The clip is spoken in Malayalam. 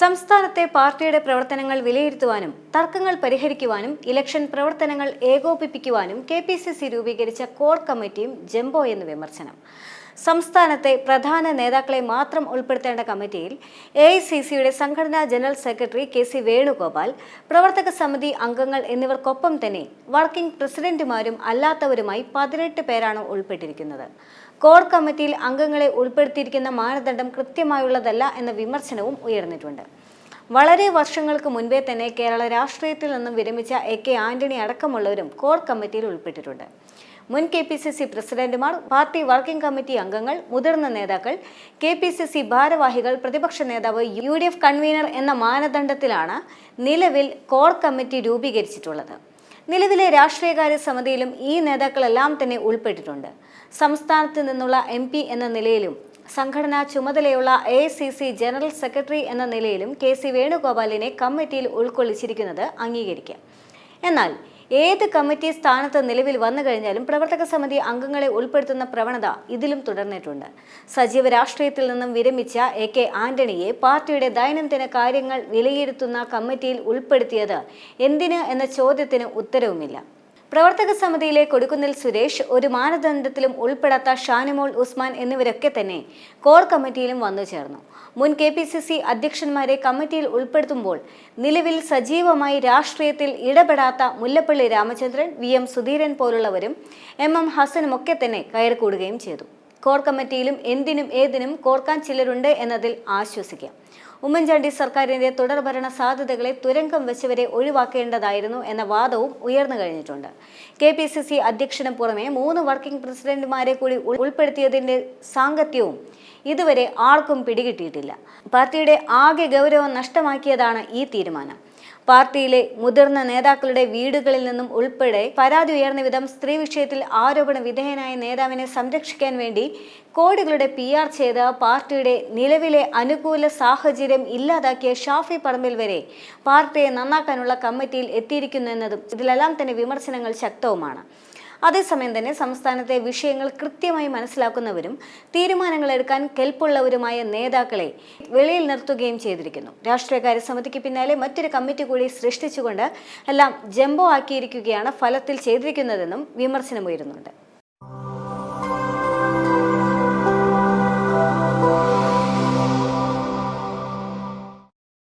സംസ്ഥാനത്തെ പാർട്ടിയുടെ പ്രവർത്തനങ്ങൾ വിലയിരുത്തുവാനും തർക്കങ്ങൾ പരിഹരിക്കുവാനും ഇലക്ഷൻ പ്രവർത്തനങ്ങൾ ഏകോപിപ്പിക്കുവാനും കെ രൂപീകരിച്ച കോർ കമ്മിറ്റിയും ജംബോ എന്ന് വിമർശനം. സംസ്ഥാനത്തെ പ്രധാന നേതാക്കളെ മാത്രം ഉൾപ്പെടുത്തേണ്ട കമ്മിറ്റിയിൽ എ ഐ സി സിയുടെ സംഘടനാ general secretary K C Venugopal പ്രവർത്തക സമിതി അംഗങ്ങൾ എന്നിവർക്കൊപ്പം തന്നെ വർക്കിംഗ് പ്രസിഡന്റുമാരും അല്ലാത്തവരുമായി പതിനെട്ട് പേരാണ് ഉൾപ്പെട്ടിരിക്കുന്നത്. കോർ കമ്മിറ്റിയിൽ അംഗങ്ങളെ ഉൾപ്പെടുത്തിയിരിക്കുന്ന മാനദണ്ഡം കൃത്യമായുള്ളതല്ല എന്ന വിമർശനവും ഉയർന്നിട്ടുണ്ട്. വളരെ വർഷങ്ങൾക്ക് മുൻപേ തന്നെ കേരള രാഷ്ട്രീയത്തിൽ നിന്നും വിരമിച്ച എ കെ ആന്റണി അടക്കമുള്ളവരും കോർ കമ്മിറ്റിയിൽ ഉൾപ്പെട്ടിട്ടുണ്ട്. മുൻ കെ പി സി സി പ്രസിഡന്റുമാർ പാർട്ടി വർക്കിംഗ് കമ്മിറ്റി അംഗങ്ങൾ മുതിർന്ന നേതാക്കൾ കെ പി സി സി ഭാരവാഹികൾ പ്രതിപക്ഷ നേതാവ് യു ഡി എഫ് കൺവീനർ എന്ന മാനദണ്ഡത്തിലാണ് നിലവിൽ കോർ കമ്മിറ്റി രൂപീകരിച്ചിട്ടുള്ളത്. നിലവിലെ രാഷ്ട്രീയകാര്യ സമിതിയിലും ഈ നേതാക്കളെല്ലാം തന്നെ ഉൾപ്പെട്ടിട്ടുണ്ട്. സംസ്ഥാനത്ത് നിന്നുള്ള എം എന്ന നിലയിലും സംഘടനാ ചുമതലയുള്ള എ ജനറൽ സെക്രട്ടറി എന്ന നിലയിലും കെ സി വേണുഗോപാലിനെ കമ്മിറ്റിയിൽ ഉൾക്കൊള്ളിച്ചിരിക്കുന്നത് അംഗീകരിക്കാം. എന്നാൽ ഏത് കമ്മിറ്റി സ്ഥാനത്ത് നിലവിൽ വന്നു കഴിഞ്ഞാലും പ്രവർത്തക സമിതി അംഗങ്ങളെ ഉൾപ്പെടുത്തുന്ന പ്രവണത ഇതിലും തുടർന്നിട്ടുണ്ട്. സജീവ രാഷ്ട്രീയത്തിൽ നിന്നും വിരമിച്ച എ കെ ആന്റണിയെ പാർട്ടിയുടെ ദൈനംദിന കാര്യങ്ങൾ വിലയിരുത്തുന്ന കമ്മിറ്റിയിൽ ഉൾപ്പെടുത്തിയത് എന്തിന് എന്ന ചോദ്യത്തിന് ഉത്തരവുമില്ല. പ്രവർത്തക സമിതിയിലെ കൊടുക്കുന്നിൽ സുരേഷ് ഒരു മാനദണ്ഡത്തിലും ഉൾപ്പെടാത്ത ഷാനിമോൾ ഉസ്മാൻ എന്നിവരൊക്കെ തന്നെ കോർ കമ്മിറ്റിയിലും വന്നു ചേർന്നു. മുൻ കെ പി സി സി അധ്യക്ഷന്മാരെ കമ്മിറ്റിയിൽ ഉൾപ്പെടുത്തുമ്പോൾ നിലവിൽ സജീവമായി രാഷ്ട്രീയത്തിൽ ഇടപെടാത്ത മുല്ലപ്പള്ളി രാമചന്ദ്രൻ വി എം സുധീരൻ പോലുള്ളവരും എം എം ഹസനുമൊക്കെ തന്നെ കയറിക്കൂടുകയും ചെയ്തു. കോർ കമ്മിറ്റിയിലും എന്തിനും ഏതിനും കോർക്കാൻ ചിലരുണ്ട് എന്നതിൽ ആശ്വസിക്കാം. ഉമ്മൻചാണ്ടി സർക്കാരിന്റെ തുടർഭരണ സാധ്യതകളെ തുരങ്കം വെച്ചവരെ ഒഴിവാക്കേണ്ടതായിരുന്നു എന്ന വാദവും ഉയർന്നു കഴിഞ്ഞിട്ടുണ്ട്. കെ പി സി സി അധ്യക്ഷന് പുറമെ മൂന്ന് വർക്കിംഗ് പ്രസിഡന്റുമാരെ കൂടി ഉൾപ്പെടുത്തിയതിന്റെ സാങ്കത്യവും ഇതുവരെ ആർക്കും പിടികിട്ടിയിട്ടില്ല. പാർട്ടിയുടെ ആകെ ഗൗരവം നഷ്ടമാക്കിയതാണ് ഈ തീരുമാനം. പാർട്ടിയിലെ മുതിർന്ന നേതാക്കളുടെ വീടുകളിൽ നിന്നും ഉൾപ്പെടെ പരാതി ഉയർന്ന വിധം സ്ത്രീ വിഷയത്തിൽ ആരോപണ വിധേയനായ നേതാവിനെ സംരക്ഷിക്കാൻ വേണ്ടി കോടികളുടെ പി ആർ ചെയ്ത് പാർട്ടിയുടെ നിലവിലെ അനുകൂല സാഹചര്യം ഇല്ലാതാക്കിയ ഷാഫി പറമ്പിൽ വരെ പാർട്ടിയെ നന്നാക്കാനുള്ള കമ്മിറ്റിയിൽ എത്തിയിരിക്കുന്നു എന്നതും ഇതിലെല്ലാം തന്നെ വിമർശനങ്ങൾ ശക്തവുമാണ്. അതേസമയം തന്നെ സംസ്ഥാനത്തെ വിഷയങ്ങൾ കൃത്യമായി മനസ്സിലാക്കുന്നവരും തീരുമാനങ്ങൾ എടുക്കാൻ കെൽപ്പുള്ളവരുമായ നേതാക്കളെ വെളിയിൽ നിർത്തുകയും ചെയ്തിരിക്കുന്നു. രാഷ്ട്രീയകാര്യ സമിതിക്ക് പിന്നാലെ മറ്റൊരു കമ്മിറ്റി കൂടി സൃഷ്ടിച്ചുകൊണ്ട് എല്ലാം ജംബോ ആക്കിയിരിക്കുകയാണ് ഫലത്തിൽ ചെയ്തിരിക്കുന്നതെന്നും വിമർശനമുയരുന്നുണ്ട്.